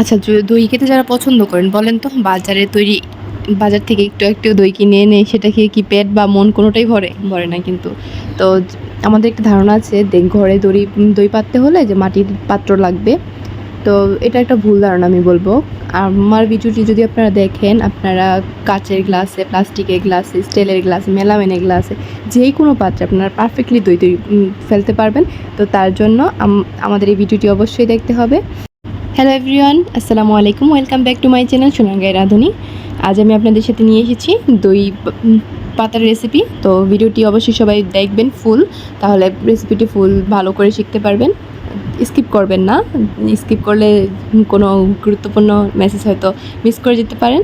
আচ্ছা দই খেতে যারা পছন্দ করেন, বলেন তো, বাজারে তৈরি, বাজার থেকে একটু একটু দই কিনে এনে সেটা খেয়ে কি পেট বা মন কোনোটাই ভরে? ভরে না কিন্তু। তো আমাদের একটা ধারণা আছে দেখ ঘরে দড়ি দই পাততে হলে যে মাটির পাত্র লাগবে। তো এটা একটা ভুল ধারণা আমি বলব। আমার ভিডিওটি যদি আপনারা দেখেন, আপনারা কাচের গ্লাসে, প্লাস্টিকের গ্লাসে, স্টিলের গ্লাসে মেলামেনের গ্লাসে, যে কোনো পাত্রে আপনারা পারফেক্টলি দই তৈরি ফেলতে পারবেন। তো তার জন্য আমাদের এই ভিডিওটি অবশ্যই দেখতে হবে। হ্যালো এভরিওয়ান আসসালামু আলাইকুম welcome back to my channel সোনাঙ্গাই রাঁধুনি আজ আমি আপনাদের সাথে নিয়ে এসেছি দই পাতার রেসিপি তো ভিডিওটি অবশ্যই সবাই দেখবেন ফুল তাহলে রেসিপিটি ফুল ভালো করে শিখতে পারবেন। স্কিপ করবেন না। স্কিপ করলে কোনো গুরুত্বপূর্ণ মেসেজ হয়তো মিস করে যেতে পারেন।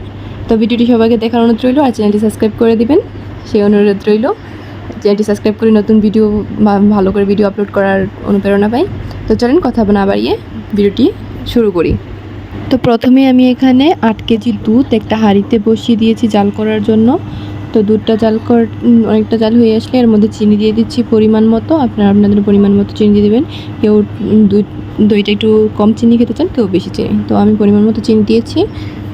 তো ভিডিওটি সবাইকে দেখার অনুরোধ রইল আর চ্যানেলটি সাবস্ক্রাইব করে দিবেন। সেই অনুরোধ রইল চ্যানেলটি সাবস্ক্রাইব করে নতুন ভিডিও ভালো করে ভিডিও আপলোড করার অনুপ্রেরণা পাই। তো চলেন কথা না বাড়িয়ে ভিডিওটি শুরু করি। তো প্রথমে আমি এখানে আট কেজি দুধ একটা হাঁড়িতে বসিয়ে দিয়েছি জাল করার জন্য। তো দুধটা জাল কর অনেকটা জাল হয়ে আসলে এর মধ্যে চিনি দিয়ে দিচ্ছি পরিমাণ মতো। আপনারা আপনাদের পরিমাণ মতো চিনি দিয়ে দেবেন। কেউ দুধ দইটা একটু কম চিনি খেতে চান কেউ বেশি চিনি। তো আমি পরিমাণ মতো চিনি দিয়েছি।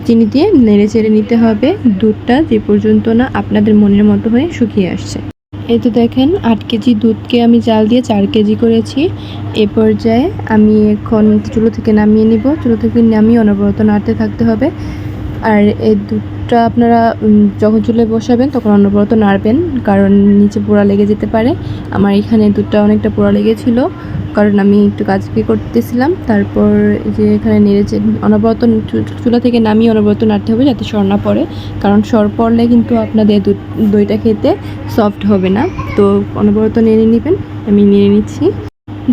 চিনি দিয়ে নেড়ে চেড়ে নিতে হবে। দুধটা যে পর্যন্ত না আপনাদের মনের মতো হয়ে শুকিয়ে আসছে। এই তো দেখেন, আট কেজি দুধকে আমি জাল দিয়ে চার কেজি করেছি। এ পর্যায়ে আমি এখন চুলো থেকে নামিয়ে নিব। চুলো থেকে নামিয়ে অনবরত নাড়তে থাকতে হবে। আর এই দুধটা আপনারা যখন চুলে বসাবেন তখন অনবরত নাড়বেন, কারণ নিচে পোড়া লেগে যেতে পারে। আমার এখানে দুধটা অনেকটা পোড়া লেগেছিল। কারণ আমি একটু কাজ করতেছিলাম। তারপর যে এখানে নেড়েছে অনবরত চুলা থেকে নামিয়ে অনবরত নাড়তে হবে যাতে সর না পড়ে। কারণ সর পড়লে কিন্তু আপনাদের দইটা খেতে সফট হবে না। তো অনবরত নেড়ে নেবেন, আমি নেড়ে নিচ্ছি।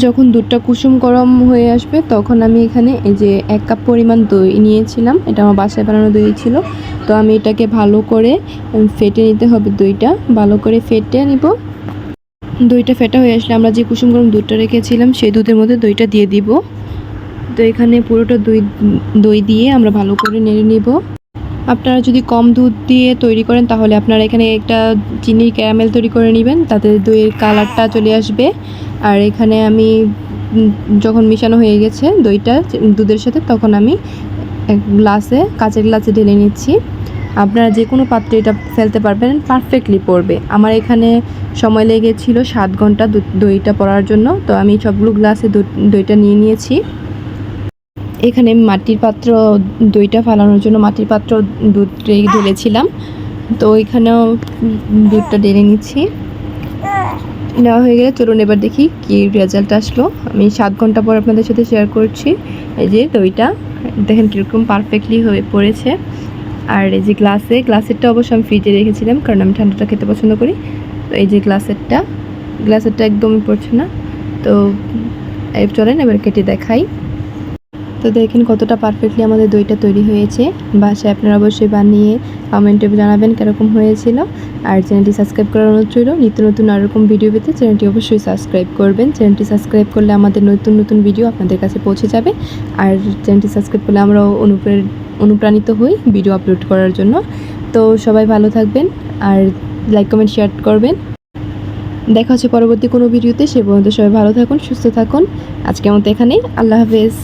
যখন দুধটা কুসুম গরম হয়ে আসবে, তখন আমি এখানে এই যে এক কাপ পরিমাণ দই নিয়েছিলাম। এটা আমার বাসায় বানানো দই ছিল। তো আমি এটাকে ভালো করে ফেটে নিতে হবে দইটা। ভালো করে ফেটে নিব। দইটা ফেটা হয়ে আসলে আমরা যে কুসুম গরম দুধটা রেখেছিলাম, সেই দুধের মধ্যে দইটা দিয়ে দিব। তো এখানে পুরোটা দই দই দিয়ে আমরা ভালো করে নেড়ে নিব। আপনারা যদি কম দুধ দিয়ে তৈরি করেন, তাহলে আপনারা এখানে একটা চিনির ক্যারামেল তৈরি করে নেবেন, তাতে দইয়ের কালারটা চলে আসবে। আর এখানে আমি যখন মিশানো হয়ে গেছে দইটা, দুধের সাথে, তখন আমি এক গ্লাসে কাঁচের গ্লাসে ঢেলে নিচ্ছি। আপনারা যে কোনো পাত্রে এটা ফেলতে পারবেন পারফেক্টলি পড়বে। আমার এখানে সময় লেগেছিল সাত ঘণ্টা দইটা পড়ার জন্য, তো আমি সবগুলো গ্লাসে দই- দইটা নিয়ে নিয়েছি। এখানে মাটির পাত্র, দইটা ফালানোর জন্য মাটির পাত্র দুধ ঢেলেছিলাম। তো এখানেও দুধটা ঢেলে নিচ্ছি। নেওয়া হয়ে গেলে চলুন এবার দেখি কি রেজাল্ট আসলো। আমি সাত ঘণ্টা পর আপনাদের সাথে শেয়ার করছি। এই যে দইটা, দেখেন কীরকম পারফেক্টলি হয়ে পড়েছে। আর এই যে গ্লাসে, গ্লাসেরটা অবশ্য আমি ফ্রিজে রেখেছিলাম, কারণ আমি ঠান্ডাটা খেতে পছন্দ করি। তো এই যে গ্লাসেরটা গ্লাসেরটা একদমই পড়ছে না। তো চলেন এবার কেটে দেখাই। তো দেখেন কতটা পারফেক্টলি আমাদের দইটা তৈরি হয়েছে। বাসায় আপনারা অবশ্যই বানিয়ে কমেন্টে জানাবেন কীরকম হয়েছিল। আর চ্যানেলটি সাবস্ক্রাইব করার অনুরোধ রইল। নিত্য নতুন আর রকম ভিডিও পেতে চ্যানেলটি অবশ্যই সাবস্ক্রাইব করবেন। চ্যানেলটি সাবস্ক্রাইব করলে আমাদের নতুন নতুন ভিডিও আপনাদের কাছে পৌঁছে যাবে। আর চ্যানেলটি সাবস্ক্রাইব করলে আমরাও অনুপ্রাণিত হই ভিডিও আপলোড করার জন্য। তো সবাই ভালো থাকবেন আর লাইক, কমেন্ট, শেয়ার করবেন। দেখা হচ্ছে পরবর্তী কোনো ভিডিওতে। সে পর্যন্ত সবাই ভালো থাকুন, সুস্থ থাকুন। আজকে মতো এখানেই। আল্লাহ হাফেজ।